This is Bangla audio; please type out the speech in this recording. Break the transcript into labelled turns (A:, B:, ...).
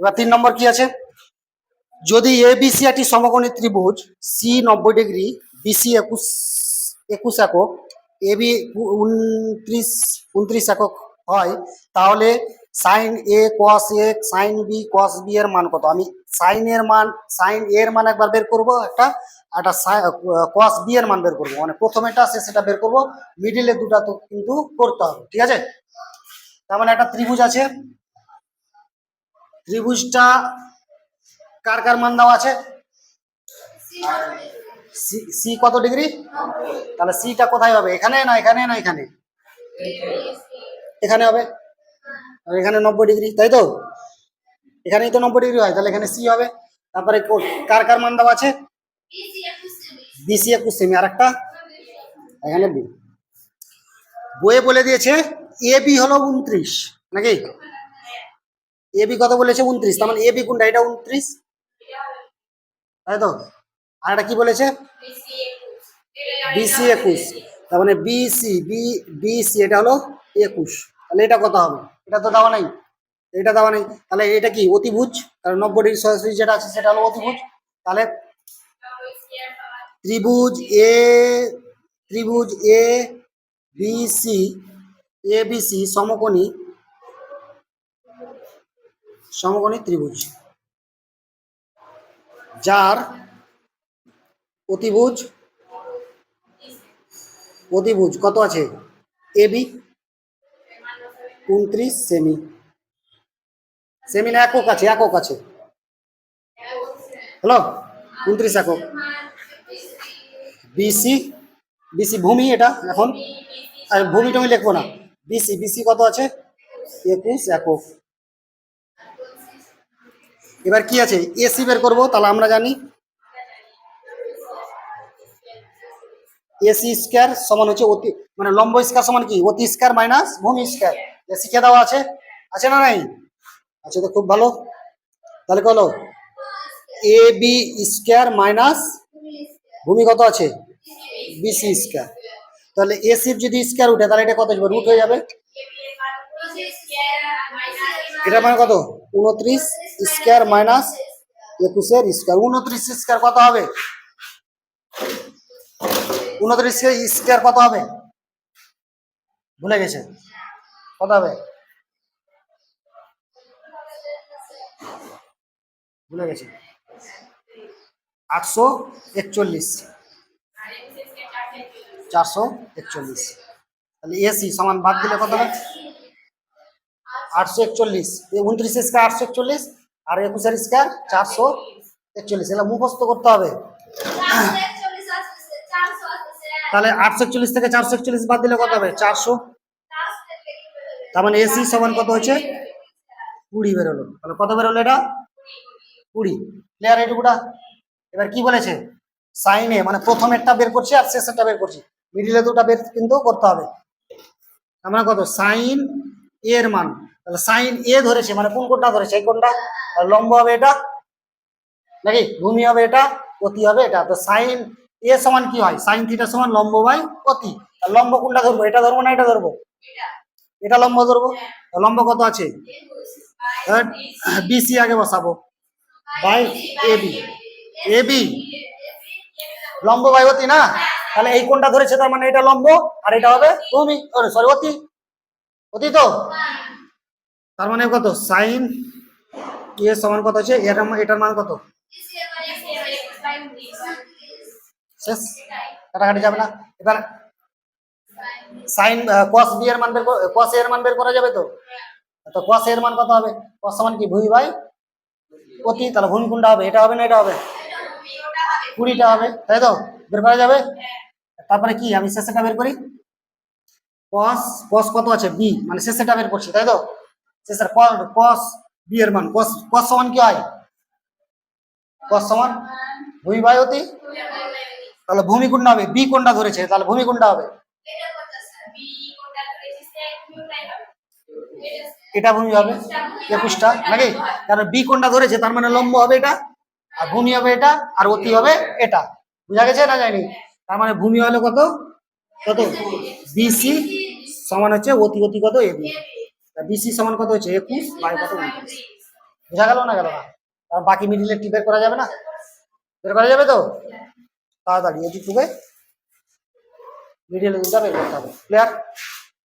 A: এবার তিন নম্বর কি আছে? যদি এ বিসি একটি সমকোণী ত্রিভুজ সি নব্বই ডিগ্রি বিসি একুশ একুশ একক এ বি উনত্রিশ উনত্রিশ একক হয়, তাহলে sine A cos A sine B cos B এর মান কত? আমি সাইন এর মান সাইন এ এর মান একবার বের করব একটা একটা কস বি এর মান বের করব। মানে প্রথমেটা সেটা বের করব। মিডিলে দুটা তো কিন্তু করতে হবে, ঠিক আছে? তার মানে একটা ত্রিভুজ আছে ত্রিভুজটা কার কার মান দেওয়া আছে? সি- কত ডিগ্রি তাহলে সিটা কোথায় হবে? এখানে না এখানে না এখানে? এখানে হবে। এখানে নব্বই ডিগ্রি তাই তো? এখানেই তো নব্বই ডিগ্রি হয়, তাহলে এখানে সি হবে। তারপরে কার কার মান দেওয়া আছে? বিসি একুশ সেমি আর একটা এখানে বি বইয়ে বলে দিয়েছে এ বি হলো উনত্রিশ, নাকি? এ বি কত বলেছে? উনত্রিশ। তার মানে এ বি কোনটা এটা উনত্রিশ? তাই তো? আর এটা কি বলেছে? বিসি একুশ। তার মানে বিসি বি বিসি এটা হলো একুশ। তাহলে এটা কত হবে? এটা তো দেওয়া নাই। এটা দেওয়া নেই। তাহলে এটা কি? অতিভুজ? কারণ নব্বই ডিগ্রি সরাসরি যেটা আছে, সেটা হলো অতিভুজ। তাহলে ত্রিভুজ এ ত্রিভুজ এ বিসি এ বিসি সমকোণী সমকোণী ত্রিভুজ, যার অতিভুজ অতিভুজ কত আছে? এ বি উনত্রিশ সেমি। সেমি না একক আছে একক আছে। হ্যালো? উনত্রিশ একক। বিসি বিসি ভূমি এটা এখন। ভূমি টমি লিখব না। বিসি বিসি কত আছে? একুশ একক। এবার কি আছে? এসি বের করব, তাহলে আমরা জানি এসি স্কোয়ার সমান হচ্ছে অতি মানে লম্ব স্কোয়ার সমান কি? অতি স্কোয়ার মাইনাস ভূমি স্কোয়ার এসি কে দেওয়া আছে। আছে না নাই? আছে তো, খুব ভালো। তাহলে হলো এ বি স্কোয়ার মাইনাস ভূমি কত আছে? বিসি স্কোয়ার তাহলে এসির যদি স্কোয়ার উঠে, তাহলে এটা কত রুট হয়ে যাবে। এটা মানে কত? উনত্রিশ স্কোয়ার মাইনাস একুশের স্কোয়ার। উনত্রিশ স্কোয়ার কত হবে? উনত্রিশ স্কোয়ার কত হবে? ভুলে গেছে। কত হবে? ভুলে গেছে। আটশো একচল্লিশ। চারশো একচল্লিশ। তাহলে এসি সমান ভাগ দিলে কত হবে? আটশো একচল্লিশ উনত্রিশ স্কোয়ার আটশো একচল্লিশ আর একুশের স্কোয়ার চারশো একচল্লিশ। এগুলো মুখস্থ করতে হবে। তাহলে আটশো একচল্লিশ থেকে চারশো একচল্লিশ বাদ দিলে কত হবে? চারশো। তার মানে এসি সমান কত হচ্ছে কুড়ি বেরোলো। তাহলে কত বেরোলো এটা? কুড়ি। ক্লিয়ার এইটুকুটা এবার কি বলেছে? সাইনে মানে প্রথমেরটা বের করছি আর শেষেরটা বের করছি। মিডিলে দুটা বের কিন্তু করতে হবে। আমরা কত? সাইন এর মান। তাহলে সাইন এ ধরেছে মানে কোন কোনটা ধরেছে? এই কোনটা লম্ব হবে এটা, নাকি? ভূমি হবে এটা, অতি হবে এটা। তো সাইন এ সমান কি হয়? সাইন থিটা সমান লম্ব বাই অতি। লম্ব কোনটা ধরবো, এটা ধরবো না এটা ধরবো? এটা লম্ব ধরবো? লম্ব কত আছে? বিসি আগে বসাবো। By A B A B লম্ব বাই অতি না? তাহলে এই কোনটা ধরেছে তার মানে এটা লম্ব, আর এটা হবে ভূমি। সরি অতি। অতি তো? তার মানে কত? সাইন এ সমান কত আছে এর এটার মান কত? শেষ? কাটাকাটি যাবে না? এবার সাইন কস মান বের কস এর মান বের করা যাবে তো? কস এর মান কত হবে? কি? ভূমি বাই তাহলে হবে। এটা হবে না এটা হবে? কুড়িটা হবে। তাই তো? বের করা যাবে? তারপরে কি? আমি শেষেটা বের করি। কস কস কত আছে? বি মানে শেষেটা বের করছি, তাই তো? শেষের কস বি এর মান কস কস সমান কি হয় কস সমান ভূমি বাই অতি তাহলে ভূমি কোনটা হবে বি কোনটা ধরেছে তাহলে ভূমি কোনটা হবে এটা ভূমি হবে একুশটা নাকি কারণ বি কোনটা ধরেছে তার মানে লম্ব হবে এটা আর ভূমি হবে এটা আর অতি হবে এটা বুঝা গেছে না যায়নি তার মানে ভূমি হলো কত কত বিসি সমান হচ্ছে অতি অতি কত এবি বিসি সমান কত হচ্ছে? একুশ বাই কত উনত্রিশ বোঝা গেল না গেল না? আর বাকি মিডিলের টি বের করা যাবে না? বের করা যাবে তো? তাড়াতাড়ি এটি টুবে মিডিলের দুটা বের করতে হবে। ক্লিয়ার